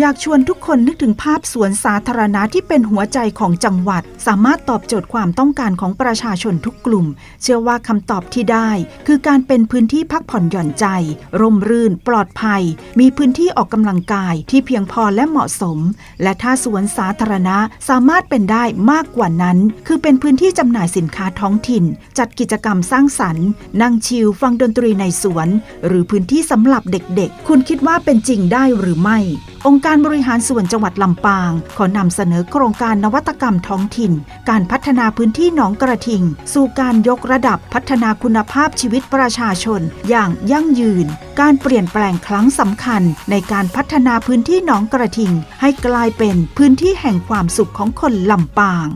อยากชวนทุกคนนึกถึงภาพสวนสาธารณะที่เป็นหัวใจของจังหวัด สามารถตอบโจทย์ความต้องการของประชาชนทุกกลุ่ม เชื่อว่าคำตอบที่ได้ คือการเป็นพื้นที่พักผ่อนหย่อนใจ ร่มรื่น ปลอดภัย มีพื้นที่ออกกำลังกายที่เพียงพอและเหมาะสม และถ้าสวนสาธารณะสามารถเป็นได้มากกว่านั้น คือเป็นพื้นที่จำหน่ายสินค้าท้องถิ่น จัดกิจกรรมสร้างสรรค์ นั่งชิลฟังดนตรีในสวน หรือพื้นที่สำหรับเด็กๆ คุณคิดว่าเป็นจริงได้หรือไม่องค์การบริหารส่วนจังหวัดลำปาง ขอนำเสนอโครงการนวัตกรรมท้องถิ่น การพัฒนาพื้นที่หนองกระทิง สู่การยกระดับพัฒนาคุณภาพชีวิตประชาชน อย่างยั่งยืน การเปลี่ยนแปลงครั้งสำคัญ ในการพัฒนาพื้นที่หนองกระทิง ให้กลายเป็นพื้นที่แห่งความสุขของคนลำปาง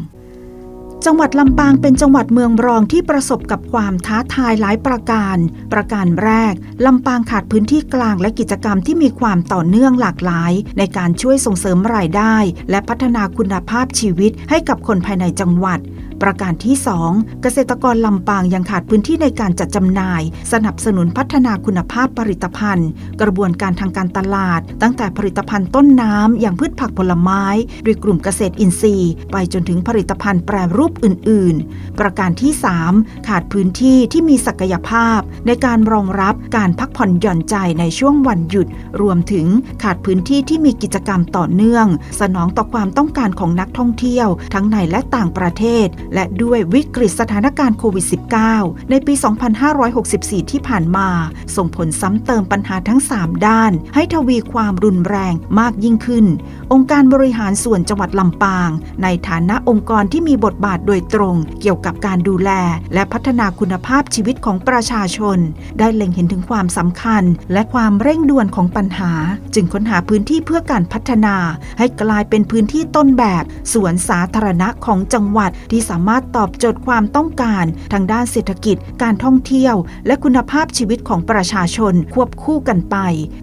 จังหวัดลำปางเป็นจังหวัดเมืองรองที่ประสบกับความท้าทายหลายประการ ประการแรก ลำปางขาดพื้นที่กลางและกิจกรรมที่มีความต่อเนื่องหลากหลาย ในการช่วยส่งเสริมรายได้ และพัฒนาคุณภาพชีวิตให้กับคนภายในจังหวัด ประการที่ 2 เกษตรกรลำปางยังขาดพื้นที่ในการจัดจำหน่าย สนับสนุนพัฒนาคุณภาพผลิตภัณฑ์ กระบวนการทางการตลาด ตั้งแต่ผลิตภัณฑ์ต้นน้ำอย่างพืชผักผลไม้ โดยกลุ่มเกษตรอินทรีย์ ไปจนถึงผลิตภัณฑ์แปรรูปอื่น ๆ ประการที่ 3 ขาดพื้นที่ที่มีศักยภาพ ในการรองรับการพักผ่อนหย่อนใจในช่วงวันหยุด รวมถึงขาดพื้นที่ที่มีกิจกรรมต่อเนื่อง สนองต่อความต้องการของนักท่องเที่ยว ทั้งในและต่างประเทศและด้วยวิกฤตสถานการณ์โควิด -19 ในปี 2564 ที่ผ่านมา ส่งผลซ้ำเติมปัญหาทั้ง 3 ด้าน ให้ทวีความรุนแรงมากยิ่งขึ้น องค์การบริหารส่วนจังหวัดลำปาง ในฐานะองค์กรที่มีบทบาทโดยตรง เกี่ยวกับการดูแล และพัฒนาคุณภาพชีวิตของประชาชน ได้เล็งเห็นถึงความสำคัญ และความเร่งด่วนของปัญหา จึงค้นหาพื้นที่เพื่อการพัฒนา ให้กลายเป็นพื้นที่ต้นแบบสวนสาธารณะของจังหวัดที่สามารถตอบโจทย์ความต้องการ ทางด้านเศรษฐกิจ การท่องเที่ยว และคุณภาพชีวิตของประชาชนควบคู่กันไป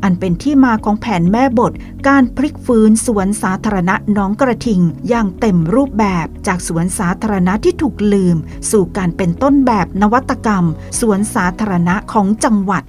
อันเป็นที่มาของแผนแม่บท การพลิกฟื้นสวนสาธารณะน้องกระทิง อย่างเต็มรูปแบบจากสวนสาธารณะที่ถูกลืม สู่การเป็นต้นแบบนวัตกรรม สวนสาธารณะของจังหวัด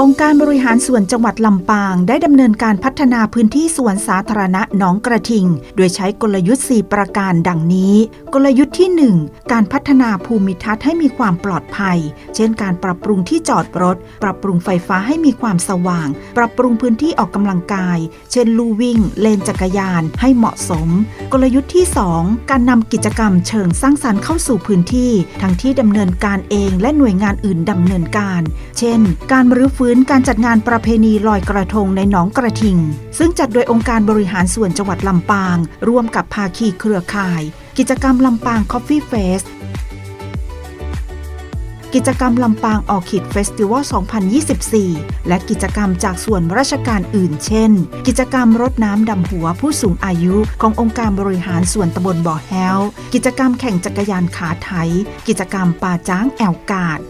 องค์การบริหารส่วนจังหวัดลำปาง ได้ดำเนินการพัฒนาพื้นที่สวนสาธารณะหนองกระทิง โดยใช้กลยุทธ์ 4 ประการดังนี้ กลยุทธ์ที่ 1 การพัฒนาภูมิทัศน์ให้มีความปลอดภัย เช่น การปรับปรุงที่จอดรถ ปรับปรุงไฟฟ้าให้มีความสว่าง ปรับปรุงพื้นที่ออกกำลังกาย เช่น ลู่วิ่ง เลนจักรยาน ให้เหมาะสม กลยุทธ์ที่ 2 การนำกิจกรรมเชิงสร้างสรรค์เข้าสู่พื้นที่ ทั้งที่ดำเนินการเองและหน่วยงานอื่นดำเนินการ เช่น การรื้อฟื้นฝืนการจัดงานประเพณีลอยกระทงในหนองกระทิง ซึ่งจัดโดยองค์การบริหารส่วนจังหวัดลำปาง ร่วมกับภาคีเครือข่าย กิจกรรมลำปาง Coffee Fest กิจกรรมลำปางออคิดเฟสติวัล 2024 และกิจกรรมจากส่วนราชการอื่นเช่น กิจกรรมรดน้ำดำหัวผู้สูงอายุขององค์การบริหารส่วนตำบลบ่อแฮวกิจกรรมแข่งจักรยานขาไถ กิจกรรมป่าจ้างแอวกาด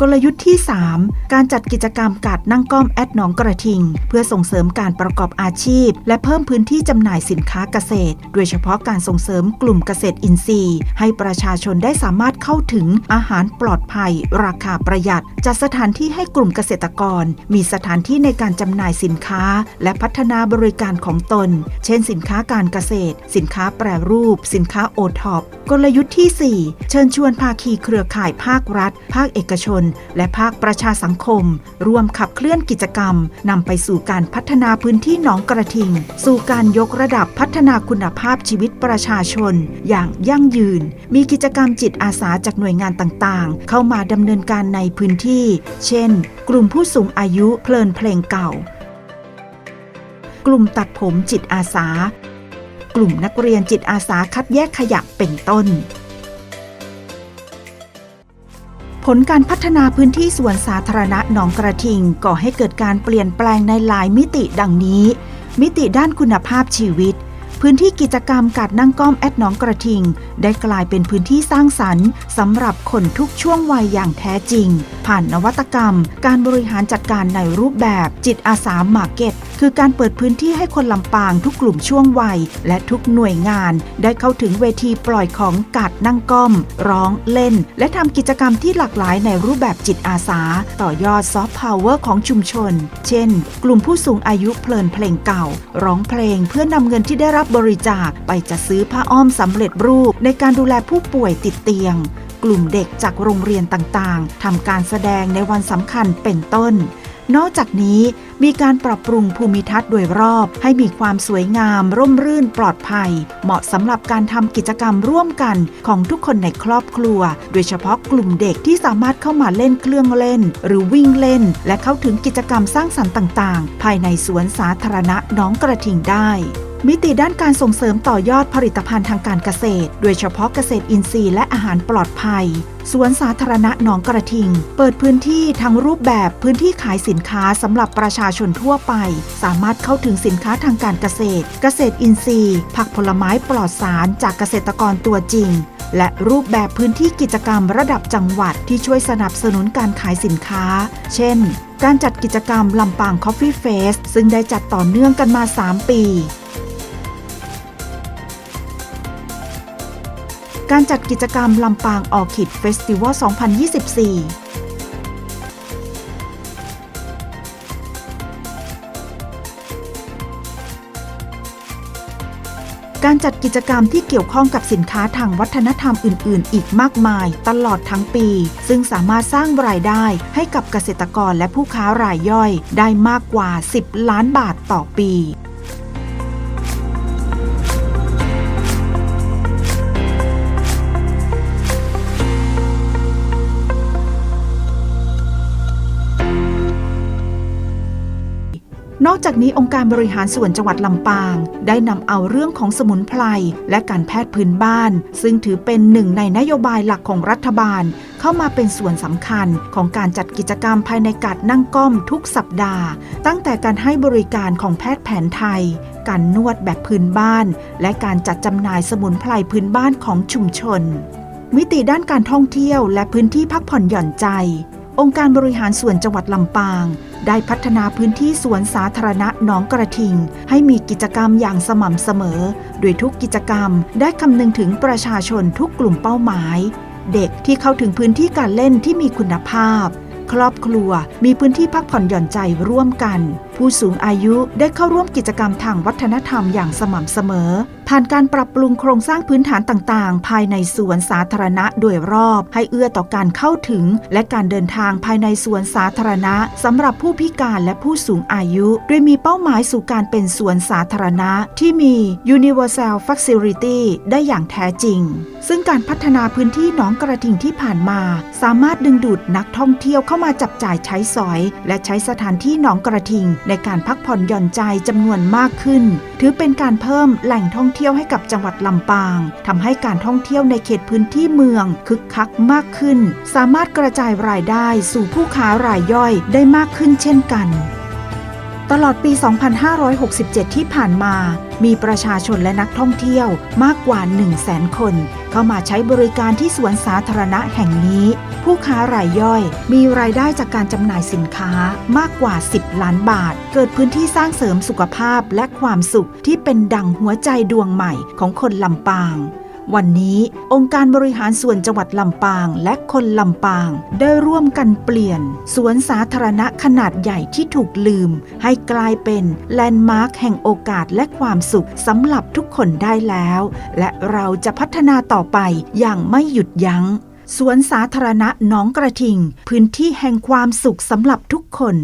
กลยุทธ์ที่ 3 การจัดกิจกรรมกาดนั่งก้อมแอดหนองกระทิง เพื่อส่งเสริมการประกอบอาชีพ และเพิ่มพื้นที่จำหน่ายสินค้าเกษตร โดยเฉพาะการส่งเสริมกลุ่มเกษตรอินทรีย์ ให้ประชาชนได้สามารถเข้าถึงอาหารปลอดภัย ราคาประหยัด จัดสถานที่ให้กลุ่มเกษตรกร มีสถานที่ในการจำหน่ายสินค้า และพัฒนาบริการของตน เช่น สินค้าการเกษตร สินค้าแปรรูป สินค้าโอท็อปกลยุทธ์ที่ 4 เชิญชวนภาคีเครือข่ายภาครัฐ ภาคเอกชนและภาคประชาสังคม ร่วมขับเคลื่อนกิจกรรมนำไปสู่การพัฒนาพื้นที่หนองกระทิง สู่การยกระดับพัฒนาคุณภาพชีวิตประชาชน อย่างยั่งยืน มีกิจกรรมจิตอาสาจากหน่วยงานต่างๆ เข้ามาดำเนินการในพื้นที่ เช่น กลุ่มผู้สูงอายุเพลินเพลงเก่า กลุ่มตัดผมจิตอาสา กลุ่มนักเรียนจิตอาสาคัดแยกขยะเป็นต้น ผลการพัฒนาพื้นที่สวนสาธารณะหนองกระทิงก่อให้เกิดการเปลี่ยนแปลงในหลายมิติดังนี้ มิติด้านคุณภาพชีวิต พื้นที่กิจกรรมกัดนั่งก้อมแอดหนองกระทิง ได้กลายเป็นพื้นที่สร้างสรรค์สำหรับคนทุกช่วงวัยอย่างแท้จริง ผ่านนวัตกรรม การบริหารจัดการในรูปแบบจิตอาสามาเก็ต คือการเปิดพื้นที่ให้คนลำปางทุกกลุ่มช่วงวัย และทุกหน่วยงาน ได้เข้าถึงเวทีปล่อยของกัดนั่งก้อม ร้องเล่น และทำกิจกรรมที่หลากหลายในรูปแบบจิตอาสา ต่อยอดซอฟต์พาวเวอร์ของชุมชน เช่น กลุ่มผู้สูงอายุเพลินเพลงเก่า ร้องเพลงเพื่อนำเงินที่ได้รับบริจาคไปจัดซื้อผ้าอ้อมสำเร็จรูปในการดูแลผู้ป่วยติดเตียง กลุ่มเด็กจากโรงเรียนต่างๆทำการแสดงในวันสำคัญเป็นต้น นอกจากนี้มีการปรับปรุงภูมิทัศน์โดยรอบให้มีความสวยงาม ร่มรื่นปลอดภัย เหมาะสำหรับการทำกิจกรรมร่วมกันของทุกคนในครอบครัว โดยเฉพาะกลุ่มเด็กที่สามารถเข้ามาเล่นเครื่องเล่น หรือวิ่งเล่น และเข้าถึงกิจกรรมสร้างสรรค์ต่าง ๆ ภายในสวนสาธารณะน้องกระทิงได้ มิติด้านการส่งเสริมต่อยอดผลิตภัณฑ์ทางการเกษตร โดยเฉพาะเกษตรอินทรีย์และอาหารปลอดภัย สวนสาธารณะหนองกระทิง เปิดพื้นที่ทั้งรูปแบบพื้นที่ขายสินค้าสำหรับประชาชนทั่วไป สามารถเข้าถึงสินค้าทางการเกษตร เกษตรอินทรีย์ ผักผลไม้ปลอดสารจากเกษตรกรตัวจริง และรูปแบบพื้นที่กิจกรรมระดับจังหวัดที่ช่วยสนับสนุนการขายสินค้า เช่น การจัดกิจกรรมลำปาง Coffee Fest ซึ่งได้จัดต่อเนื่องกันมา 3 ปี การจัดกิจกรรมลำปางออคิดเฟสติวัล 2024การจัดกิจกรรมที่เกี่ยวข้องกับสินค้าทางวัฒนธรรมอื่น ๆ อีกมากมาย ตลอดทั้งปี ซึ่งสามารถสร้างรายได้ให้กับเกษตรกรและผู้ค้ารายย่อย ได้มากกว่า 10 ล้านบาทต่อปี นอกจากนี้องค์การบริหารส่วนจังหวัดลำปาง ได้นำเอาเรื่องของสมุนไพรและการแพทย์พื้นบ้าน ซึ่งถือเป็นหนึ่งในนโยบายหลักของรัฐบาล เข้ามาเป็นส่วนสำคัญของการจัดกิจกรรมภายในกัดนั่งก้อมทุกสัปดาห์ ตั้งแต่การให้บริการของแพทย์แผนไทย การนวดแบบพื้นบ้าน และการจัดจำหน่ายสมุนไพรพื้นบ้านของชุมชน มิติด้านการท่องเที่ยวและพื้นที่พักผ่อนหย่อนใจองค์การบริหารส่วนจังหวัดลำปาง ได้พัฒนาพื้นที่สวนสาธารณะหนองกระทิง ให้มีกิจกรรมอย่างสม่ำเสมอ โดยทุกกิจกรรมได้คำนึงถึงประชาชนทุกกลุ่มเป้าหมาย เด็กที่เข้าถึงพื้นที่การเล่นที่มีคุณภาพ ครอบครัวมีพื้นที่พักผ่อนหย่อนใจร่วมกันผู้สูงอายุได้เข้าร่วมกิจกรรมทางวัฒนธรรมอย่างสม่ำเสมอ ผ่านการปรับปรุงโครงสร้างพื้นฐานต่างๆ ภายในสวนสาธารณะโดยรอบ ให้เอื้อต่อการเข้าถึง และการเดินทางภายในสวนสาธารณะสำหรับผู้พิการและผู้สูงอายุ โดยมีเป้าหมายสู่การเป็นสวนสาธารณะที่มี universal facility ได้อย่างแท้จริง ซึ่งการพัฒนาพื้นที่หนองกระทิงที่ผ่านมา สามารถดึงดูดนักท่องเที่ยวเข้ามาจับจ่ายใช้สอย และใช้สถานที่หนองกระทิงในการพักผ่อนหย่อนใจจำนวนมากขึ้น ถือเป็นการเพิ่มแหล่งท่องเที่ยวให้กับจังหวัดลำปางทำให้การท่องเที่ยวในเขตพื้นที่เมืองคึกคักมากขึ้น สามารถกระจายรายได้สู่ผู้ค้ารายย่อยได้มากขึ้นเช่นกันตลอดปี 2567 ที่ผ่านมา มีประชาชนและนักท่องเที่ยวมากกว่า 100,000 คน เข้ามาใช้บริการที่สวนสาธารณะแห่งนี้ ผู้ค้ารายย่อยมีรายได้จากการจำหน่ายสินค้ามากกว่า 10 ล้านบาท เกิดพื้นที่สร้างเสริมสุขภาพและความสุขที่เป็นดั่งหัวใจดวงใหม่ของคนลำปาง วันนี้องค์การบริหารส่วนจังหวัดลำปางและคนลำปาง ได้ร่วมกันเปลี่ยน สวนสาธารณะขนาดใหญ่ที่ถูกลืม ให้กลายเป็นแลนด์มาร์คแห่งโอกาสและความสุขสำหรับทุกคนได้แล้ว และเราจะพัฒนาต่อไปอย่างไม่หยุดยัง้งสวนสาธารณะหนองกระทิง พื้นที่แห่งความสุขสำหรับทุกคน